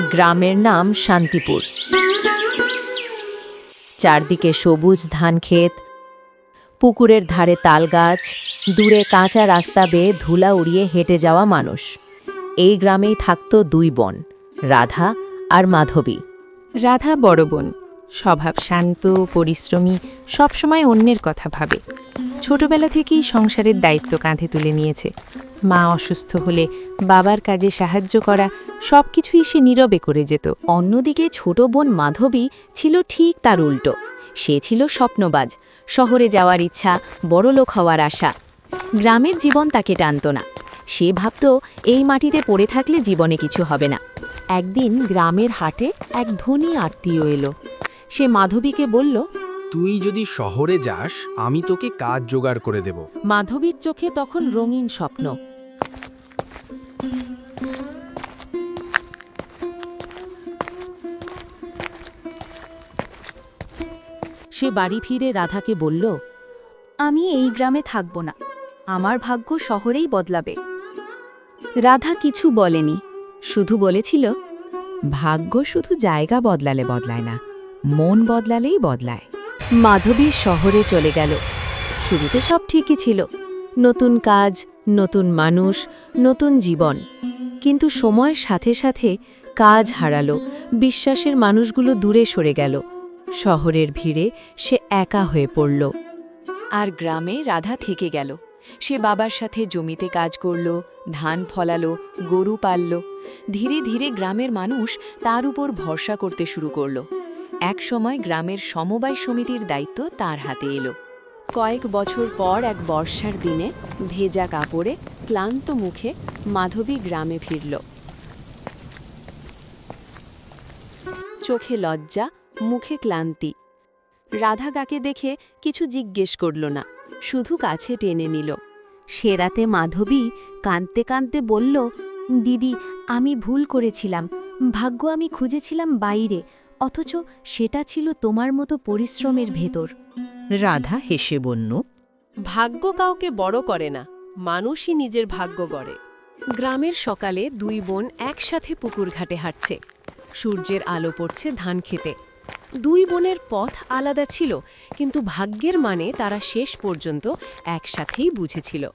গ্রামের নাম শান্তিপুর। চারদিকে সবুজ ধান ক্ষেত, পুকুরের ধারে তাল গাছ দূরে কাঁচা রাস্তা বেয়ে ধুলা উড়িয়ে হেঁটে যাওয়া মানুষ। এই গ্রামেই থাকত দুই বোন, রাধা আর মাধবী। রাধা বড় বোন, স্বভাব শান্ত, পরিশ্রমী, সবসময় অন্যের কথা ভাবে। ছোটবেলা থেকেই সংসারের দায়িত্ব কাঁধে তুলে নিয়েছে। মা অসুস্থ হলে বাবার কাজে সাহায্য করা সবকিছুই সে নীরবে করে যেত। অন্যদিকে ছোট বোন মাধবী ছিল ঠিক তার উল্টো। সে ছিল স্বপ্নবাজ, শহরে যাওয়ার ইচ্ছা বড়লোক হওয়ার আশা। গ্রামের জীবন তাকে টানত না। সে ভাবত, এই মাটিতে পড়ে থাকলে জীবনে কিছু হবে না। একদিন গ্রামের হাটে এক ধনী আত্মীয় এলো। সে মাধবীকে বলল তুই যদি শহরে যাস, আমি তোকে কাজ জোগাড় করে দেব। মাধবীর চোখে তখন রঙিন স্বপ্ন। সে বাড়ি ফিরে রাধাকে বলল, আমি এই গ্রামে থাকব না। আমার ভাগ্য শহরেই বদলাবে রাধা কিছু বলেনি। শুধু বলেছিল, ভাগ্য শুধু জায়গা বদলালে বদলায় না, মন বদলালেই বদলায়। মাধবী শহরে চলে গেল। শুরুতে সব ঠিকই ছিল। নতুন কাজ, নতুন মানুষ, নতুন জীবন। কিন্তু সময়ের সাথে সাথে কাজ হারালো, বিশ্বাসের মানুষগুলো দূরে সরে গেল। শহরের ভিড়ে সে একা হয়ে পড়ল। আর গ্রামে রাধা থেকে গেল। সে বাবার সাথে জমিতে কাজ করল, ধান ফলালো, গরু পালল। ধীরে ধীরে গ্রামের মানুষ তার উপর ভরসা করতে শুরু করল। একসময় গ্রামের সমবায় সমিতির দায়িত্ব তার হাতে এলো। কয়েক বছর পর এক বর্ষার দিনে ভেজা কাপড়ে ক্লান্ত মুখে মাধবী গ্রামে ফিরল। চোখে লজ্জা, মুখে ক্লান্তি। রাধা কাকে দেখে কিছু জিজ্ঞেস করল না, শুধু কাছে টেনে নিল। সে রাতে মাধবী কাঁদতে কাঁদতে বলল, দিদি, আমি ভুল করেছিলাম। ভাগ্য আমি খুঁজেছিলাম বাইরে। অথচ সেটা ছিল তোমার মতো পরিশ্রমের ভেতর। রাধা হেসে বন্য ভাগ্য কাউকে বড় করে না মানুষই নিজের ভাগ্য গড়ে। গ্রামের সকালে দুই বোন একসাথে পুকুর ঘাটে হাঁটছে। সূর্যের আলো পড়ছে ধান খেতে। দুই বোনের পথ আলাদা ছিল কিন্তু ভাগ্যের মানে তারা শেষ পর্যন্ত একসাথেই বুঝেছিল।